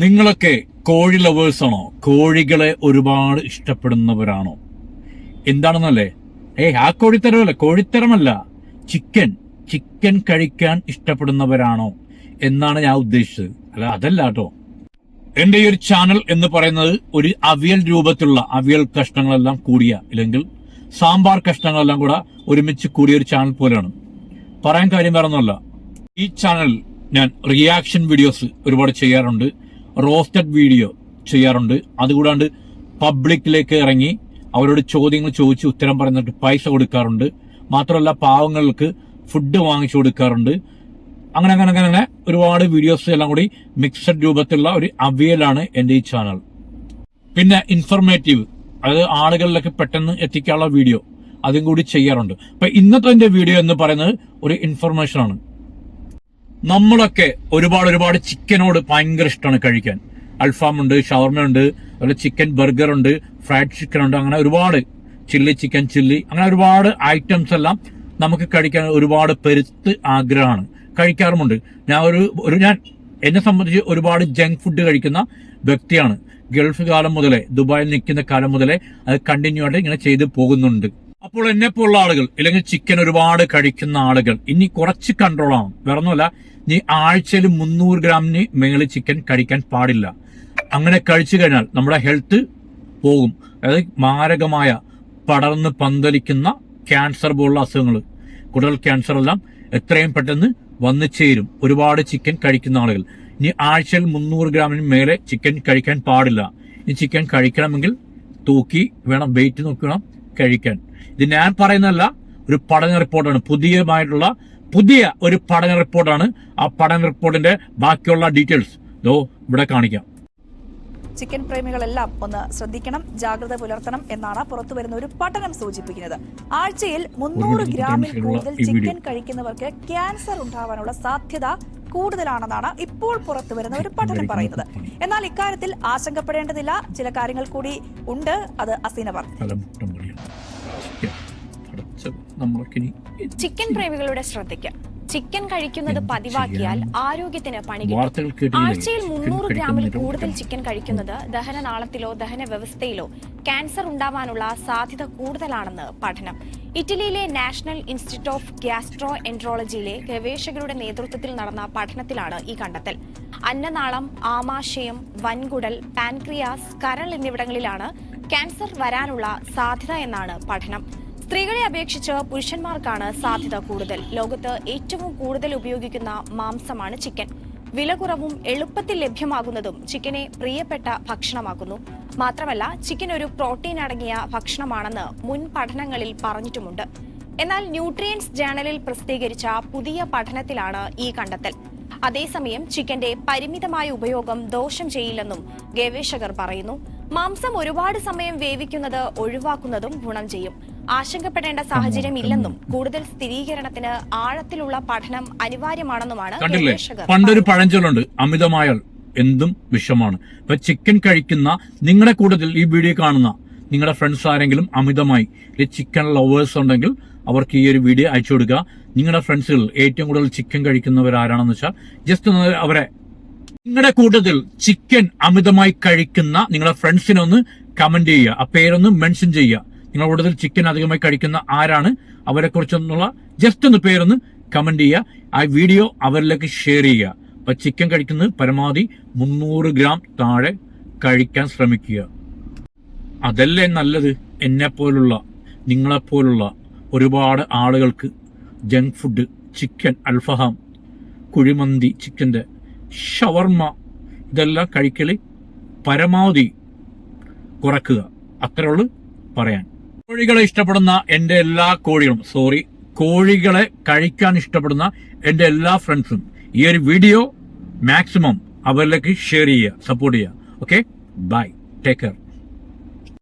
നിങ്ങളൊക്കെ കോഴി ലവേഴ്സ് ആണോ? കോഴികളെ ഒരുപാട് ഇഷ്ടപ്പെടുന്നവരാണോ? എന്താണെന്നല്ലേ? ഏ ആ കോഴിത്തരമല്ല കോഴിത്തരമല്ല. ചിക്കൻ ചിക്കൻ കഴിക്കാൻ ഇഷ്ടപ്പെടുന്നവരാണോ എന്നാണ് ഞാൻ ഉദ്ദേശിച്ചത്. അല്ല അതല്ല കേട്ടോ. എന്റെ ഈ ഒരു ചാനൽ എന്ന് പറയുന്നത് ഒരു അവിയൽ രൂപത്തിലുള്ള അവിയൽ കഷ്ണങ്ങളെല്ലാം കൂടിയ അല്ലെങ്കിൽ സാമ്പാർ കഷ്ണങ്ങളെല്ലാം കൂടെ ഒരുമിച്ച് കൂടിയ ഒരു ചാനൽ പോലെയാണ്. പറയാൻ കാര്യം വേറെ ഒന്നുമല്ല ഈ ചാനൽ ഞാൻ റിയാക്ഷൻ വീഡിയോസ് ഒരുപാട് ചെയ്യാറുണ്ട്. റോസ്റ്റഡ് വീഡിയോ ചെയ്യാറുണ്ട്. അതുകൂടാണ്ട് പബ്ലിക്കിലേക്ക് ഇറങ്ങി അവരോട് ചോദ്യങ്ങൾ ചോദിച്ച് ഉത്തരം പറഞ്ഞിട്ട് പൈസ കൊടുക്കാറുണ്ട്. മാത്രമല്ല പാവങ്ങൾക്ക് ഫുഡ് വാങ്ങിച്ചു കൊടുക്കാറുണ്ട്. അങ്ങനെ അങ്ങനെ അങ്ങനെ അങ്ങനെ ഒരുപാട് വീഡിയോസ് എല്ലാം കൂടി മിക്സഡ് രൂപത്തിലുള്ള ഒരു അവിയലാണ് എന്റെ ഈ ചാനൽ. പിന്നെ ഇൻഫർമേറ്റീവ് അതായത് ആളുകളിലേക്ക് പെട്ടെന്ന് എത്തിക്കാനുള്ള വീഡിയോ അതും കൂടി ചെയ്യാറുണ്ട്. അപ്പൊ ഇന്നത്തെ എന്റെ വീഡിയോ എന്ന് പറയുന്നത് ഒരു ഇൻഫർമേഷൻ ആണ് നമ്മളൊക്കെ ഒരുപാട് ഒരുപാട് ചിക്കനോട് ഭയങ്കര ഇഷ്ടമാണ് കഴിക്കാൻ. അൽഫാം ഉണ്ട് ഷവർമ ഉണ്ട് അതുപോലെ ചിക്കൻ ബർഗർ ഉണ്ട് ഫ്രൈഡ് ചിക്കൻ ഉണ്ട് അങ്ങനെ ഒരുപാട്. ചില്ലി ചിക്കൻ ചില്ലി അങ്ങനെ ഒരുപാട് ഐറ്റംസ് എല്ലാം നമുക്ക് കഴിക്കാൻ ഒരുപാട് പെരുത്ത് ആഗ്രഹമാണ്. കഴിക്കാറുമുണ്ട്. ഞാൻ ഒരു ഒരു ഞാൻ എന്നെ സംബന്ധിച്ച് ഒരുപാട് ജങ്ക് ഫുഡ് കഴിക്കുന്ന വ്യക്തിയാണ്. ഗൾഫ് കാലം മുതലേ ദുബായിൽ നിൽക്കുന്ന കാലം മുതലേ അത് കണ്ടിന്യൂ ആയിട്ട് ഇങ്ങനെ ചെയ്തു പോകുന്നുണ്ട്. അപ്പോൾ എന്നെ പോലുള്ള ആളുകൾ അല്ലെങ്കിൽ ചിക്കൻ ഒരുപാട് കഴിക്കുന്ന ആളുകൾ ഇനി കുറച്ച് കൺട്രോൾ ആണ് വേറൊന്നുമല്ല നീ ആഴ്ചയിൽ മുന്നൂറ് ഗ്രാമിന് മേളിൽ ചിക്കൻ കഴിക്കാൻ പാടില്ല. അങ്ങനെ കഴിച്ചു കഴിഞ്ഞാൽ നമ്മുടെ ഹെൽത്ത് പോകും. അതായത് മാരകമായ പടർന്ന് പന്തലിക്കുന്ന ക്യാൻസർ പോലുള്ള അസുഖങ്ങൾ. കുടൽ ക്യാൻസർ എല്ലാം എത്രയും പെട്ടെന്ന് വന്നു ചേരും. ഒരുപാട് ചിക്കൻ കഴിക്കുന്ന ആളുകൾ. ഇനി ആഴ്ചയിൽ മുന്നൂറ് ഗ്രാമിന് മേലെ ചിക്കൻ കഴിക്കാൻ പാടില്ല. ഇനി ചിക്കൻ കഴിക്കണമെങ്കിൽ തൂക്കി വേണം വെയിറ്റ് നോക്കണം കഴിക്കാൻ. ഇത് ഞാൻ പറയുന്നതല്ല ഒരു പഠന റിപ്പോർട്ടാണ്. പുതിയമായിട്ടുള്ള പുതിയ ഒരു പഠന റിപ്പോർട്ടാണ്. ആ പഠന റിപ്പോർട്ടിന്റെ ബാക്കിയുള്ള ഡീറ്റെയിൽസ് ഇതോ ഇവിടെ കാണിക്കാം. ചിക്കൻ പ്രേമികളെല്ലാം ഒന്ന് ശ്രദ്ധിക്കണം ജാഗ്രത പുലർത്തണം എന്നാണ് പുറത്തു വരുന്ന ഒരു പഠനം സൂചിപ്പിക്കുന്നത്. ആഴ്ചയിൽ മുന്നൂറ് ഗ്രാമിൽ കൂടുതൽ ചിക്കൻ കഴിക്കുന്നവർക്ക് ക്യാൻസർ ഉണ്ടാവാനുള്ള സാധ്യത കൂടുതലാണെന്നാണ് ഇപ്പോൾ പുറത്തു വരുന്ന ഒരു പഠനം പറയുന്നത്. എന്നാൽ ഇക്കാര്യത്തിൽ ആശങ്കപ്പെടേണ്ടതില്ല. ചില കാര്യങ്ങൾ കൂടി ഉണ്ട്. അത് അസീന അടച്ച നമ്മൾക്കിനി ചിക്കൻ പ്രേമികളുടെ ശ്രദ്ധയ്ക്ക്. ചിക്കൻ കഴിക്കുന്നത് പതിവാക്കിയാൽ ആരോഗ്യത്തിന് പണി? ആഴ്ചയിൽ മുന്നൂറ് ഗ്രാമിൽ കൂടുതൽ ചിക്കൻ കഴിക്കുന്നത് ദഹനനാളത്തിലോ ദഹന വ്യവസ്ഥയിലോ ക്യാൻസർ ഉണ്ടാവാനുള്ള സാധ്യത കൂടുതലാണെന്ന് പഠനം. ഇറ്റലിയിലെ നാഷണൽ ഇൻസ്റ്റിറ്റ്യൂട്ട് ഓഫ് ഗ്യാസ്ട്രോ എൻട്രോളജിയിലെ ഗവേഷകരുടെ നേതൃത്വത്തിൽ നടന്ന പഠനത്തിലാണ് ഈ കണ്ടെത്തൽ. അന്നനാളം ആമാശയം വൻകുടൽ പാൻക്രിയാസ് കരൾ എന്നിവിടങ്ങളിലാണ് ക്യാൻസർ വരാനുള്ള സാധ്യത എന്നാണ് പഠനം. സ്ത്രീകളെ അപേക്ഷിച്ച് പുരുഷന്മാർക്കാണ് സാധ്യത കൂടുതൽ. ലോകത്ത് ഏറ്റവും കൂടുതൽ ഉപയോഗിക്കുന്ന മാംസമാണ് ചിക്കൻ. വില കുറവും എളുപ്പത്തിൽ ലഭ്യമാകുന്നതും ചിക്കനെ പ്രിയപ്പെട്ട ഭക്ഷണമാക്കുന്നു. മാത്രമല്ല ചിക്കൻ ഒരു പ്രോട്ടീൻ അടങ്ങിയ ഭക്ഷണമാണെന്ന് മുൻ പഠനങ്ങളിൽ പറഞ്ഞിട്ടുമുണ്ട്. എന്നാൽ ന്യൂട്രിയൻസ് ജേണലിൽ പ്രസിദ്ധീകരിച്ച പുതിയ പഠനത്തിലാണ് ഈ കണ്ടെത്തൽ. അതേസമയം ചിക്കന്റെ പരിമിതമായ ഉപയോഗം ദോഷം ചെയ്യില്ലെന്നും ഗവേഷകർ പറയുന്നു. മാംസം ഒരുപാട് സമയം വേവിക്കുന്നത് ഒഴിവാക്കുന്നതും ഗുണം ചെയ്യും. ആശങ്കപ്പെടേണ്ട സാഹചര്യം ഇല്ലെന്നും കൂടുതൽ സ്ഥിരീകരണത്തിന് ആഴത്തിലുള്ള പഠനം അനിവാര്യമാണെന്നുമാണ് കണ്ടില്ലേ? പണ്ടൊരു പഴഞ്ചൊല്ലുണ്ട് അമിതമായാൽ എന്തും വിഷമാണ്. ഇപ്പൊ ചിക്കൻ കഴിക്കുന്ന നിങ്ങളുടെ കൂട്ടത്തിൽ ഈ വീഡിയോ കാണുന്ന നിങ്ങളുടെ ഫ്രണ്ട്സ് ആരെങ്കിലും അമിതമായി ചിക്കൻ ലവേഴ്സ് ഉണ്ടെങ്കിൽ അവർക്ക് ഈ ഒരു വീഡിയോ അയച്ചു കൊടുക്കുക. നിങ്ങളുടെ ഫ്രണ്ട്സുകൾ ഏറ്റവും കൂടുതൽ ചിക്കൻ കഴിക്കുന്നവർ ആരാണെന്ന് വെച്ചാൽ ജസ്റ്റ് ഒന്ന് അവരെ നിങ്ങളുടെ കൂട്ടത്തിൽ ചിക്കൻ അമിതമായി കഴിക്കുന്ന നിങ്ങളുടെ ഫ്രണ്ട്സിനൊന്ന് കമന്റ് ചെയ്യുക. ആ പേരൊന്ന് മെൻഷൻ ചെയ്യുക. നിങ്ങളുടെ കൂടുതൽ ചിക്കൻ അധികമായി കഴിക്കുന്ന ആരാണ്? അവരെ കുറിച്ചൊന്നുള്ള ജസ്റ്റ് ഒന്ന് പേരൊന്ന് കമന്റ് ചെയ്യുക. ആ വീഡിയോ അവരിലേക്ക് ഷെയർ ചെയ്യുക. അപ്പൊ ചിക്കൻ കഴിക്കുന്നത് പരമാവധി മുന്നൂറ് ഗ്രാം താഴെ കഴിക്കാൻ ശ്രമിക്കുക. അതല്ലേ നല്ലത്? എന്നെ പോലുള്ള നിങ്ങളെപ്പോലുള്ള ഒരുപാട് ആളുകൾക്ക് ജങ്ക് ഫുഡ് ചിക്കൻ അൽഫഹാം കുഴിമന്തി ചിക്കന്റെ ഷവർമ ഇതെല്ലാം കഴിക്കൽ പരമാവധി കുറക്കുക. അത്രയുള്ളൂ പറയാൻ. കോഴികളെ ഇഷ്ടപ്പെടുന്ന എന്റെ എല്ലാ കോഴികളും സോറി കോഴികളെ കഴിക്കാൻ ഇഷ്ടപ്പെടുന്ന എന്റെ എല്ലാ ഫ്രണ്ട്സും ഈ ഒരു വീഡിയോ മാക്സിമം അവരിലേക്ക് ഷെയർ ചെയ്യുക സപ്പോർട്ട് ചെയ്യുക. Okay bye take care